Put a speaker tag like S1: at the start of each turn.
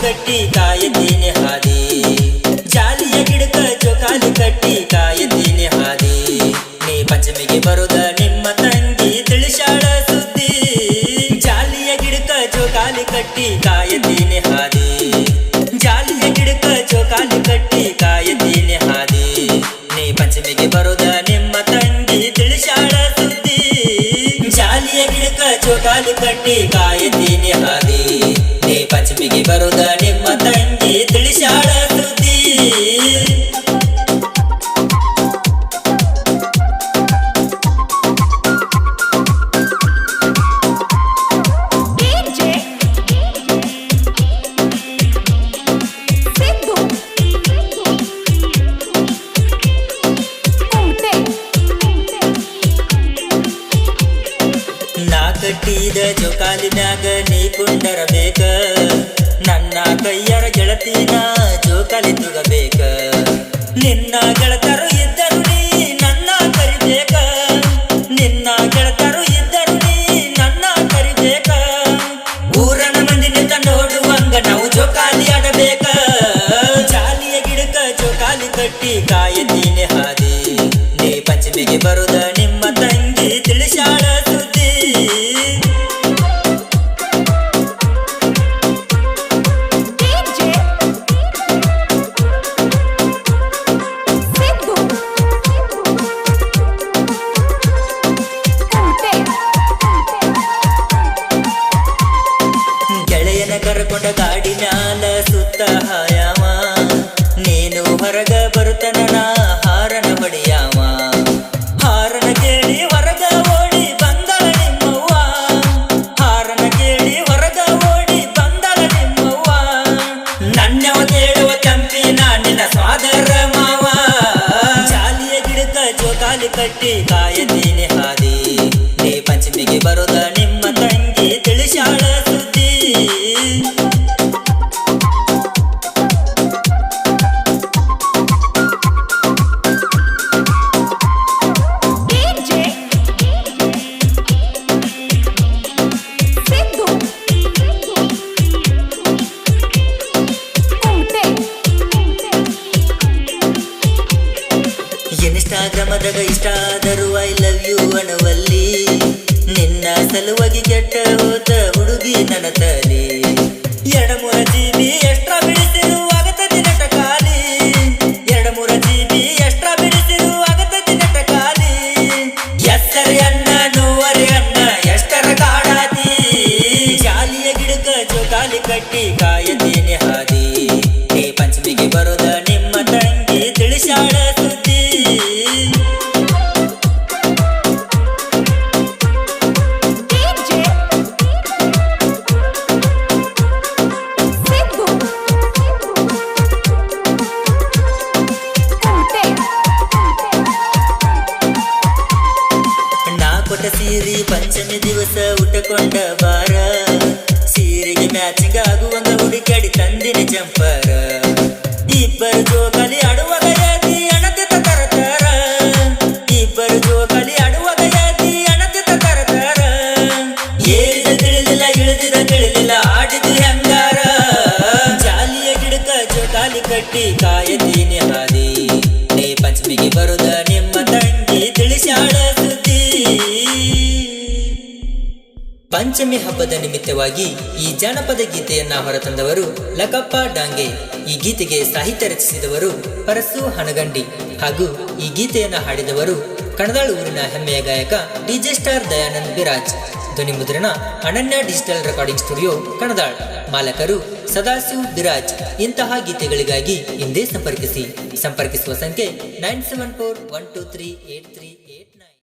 S1: ಕಟ್ಟಿ ಕಾಯತೀನಿ ಹಾದಿ ಜಾಲಿಯ ಗಿಡಕ ಜೋಕಾಲಿ ಕಟ್ಟಿ ಕಾಯತೀನಿ ಹಾದಿ ನೀ ಪಂಚಮಿಗೆ ಬರುದ ಗಿಡಕ ಜೋಕಾಲಿ ಕಟ್ಟಿ ಕಾಯತೀನಿ ಹಾದಿ ನೀ ಪಶ್ಚಿಮಿಗೆ ಬರುದ ನಿಮ್ಮ ತಂಗಿ ತಿಳಿಸಾಳ ಕಟ್ಟಿದ ಜೋಕಾಲಿ ಮ್ಯಾಗ ನೀ ಕುಂಡರಬೇಕ? ನನ್ನ ಕೈಯರ ಗೆಳತಿನ ಜೋಕಾಲಿ ತುಗಬೇಕ ನಿನ್ನ ಗೆಳತರು ಇದ್ದರು ನೀ ನನ್ನ ಕರಿಬೇಕ? ನಿನ್ನ ಗೆಳತರು ಇದ್ದರು ನೀ ನನ್ನ ಕರಿಬೇಕ? ಊರನ ಮಂದಿ ನಿಂತ ನೋಡುವಂಗ ನಾವು ಜೋಕಾಲಿ ಆಡಬೇಕ? ಜಾಲಿಯ ಗಿಡಕ ಜೋಕಾಲಿ ಕಟ್ಟಿ ಕಾಯತೀನಿ ಕಟ್ಟಿ ಕಾಯತೀನಿ ಹಾದಿ ಇನ್ಸ್ಟಾಗ್ರಾಮದಾಗ ಇಷ್ಟ ಆದರೂ ಐ ಲವ್ ಯು ಅಣವಲ್ಲಿ ನಿನ್ನ ಸಲುವಾಗಿ ಕೆಟ್ಟ ಹೋತ ಹುಡುಗಿ ನನ್ನ ತಲೆ ಎಡಮೂರ ಜೀವಿ ಎಕ್ಸ್ಟ್ರಾ ಬಿಡಿಸಿರು ದಿನಟ ಖಾಲಿ. ಎಡಮೂರ ಜೀವಿ ಎಕ್ಸ್ಟ್ರಾ ಬಿಡಿಸಿರು ದಿನಟ ಖಾಲಿ. ಎಷ್ಟರ ಅಣ್ಣ, ನೋವರೆ ಅಣ್ಣ, ಎಷ್ಟರ ಕಾಡಾತಿ. ಜಾಲಿಯ ಗಿಡಕ ಜೋಕಾಲಿ ಕಟ್ಟಿ ಕಾಯದೇನೆ ಹಾದಿ. ಪಂಚಮಿಗೆ ಬರೋದ ನಿಮ್ಮ ತಂಗಿ ತಿಳಿಸಾಳ. ಆಗುವಂಗ ಹುಡುಕಾಡಿ ತಂದಿನ ಜಂಪರ ಇಬ್ಬರು ಜೋಕಾಲಿ ಆಡುವಾಗ ಯಾತಿ ಅಣತೆತ ತರತಾರ. ಇಬ್ಬರು ಜೋಕಾಲಿ ಆಡುವಾಗ ಯಾತಿ ಅಣತೆ ತರತಾರ. ಏರಿದ ತಿಳಿದಿಲ್ಲ, ಇಳಿದಿದ ತಿಳಿದಿಲ್ಲ ಆಡಿದ ಹೆಂಗಾರ. ಜಾಲಿಯ ಗಿಡಕ ಜೋಕಾಲಿ ಕಟ್ಟಿ ಕಾಯತೀನಿ ಹಾದಿ. ನೀ ಪಂಚಮಿಗೆ ಬರುದ ಪಂಚಮಿ ಹಬ್ಬದ ನಿಮಿತ್ತವಾಗಿ ಈ ಜಾನಪದ ಗೀತೆಯನ್ನ ಹೊರತಂದವರು ಲಕಪ್ಪ ಡಾಂಗೆ. ಈ ಗೀತೆಗೆ ಸಾಹಿತ್ಯ ರಚಿಸಿದವರು ಪರಸು ಹಣಗಂಡಿ ಹಾಗೂ ಈ ಗೀತೆಯನ್ನ ಹಾಡಿದವರು ಕಣದಾಳು ಊರಿನ ಹೆಮ್ಮೆಯ ಗಾಯಕ ಡಿಜೆ ಸ್ಟಾರ್ ದಯಾನಂದ್ ಬಿರಾಜ್. ಧ್ವನಿ ಮುದ್ರಣ ಅನನ್ಯ ಡಿಜಿಟಲ್ ರೆಕಾರ್ಡಿಂಗ್ ಸ್ಟುಡಿಯೋ ಕಣದಾಳ್. ಮಾಲಕರು ಸದಾಶಿವ್ ಬಿರಾಜ್. ಇಂತಹ ಗೀತೆಗಳಿಗಾಗಿ ಹಿಂದೆ ಸಂಪರ್ಕಿಸಿ. ಸಂಪರ್ಕಿಸುವ ಸಂಖ್ಯೆ nine seven four one two three eight three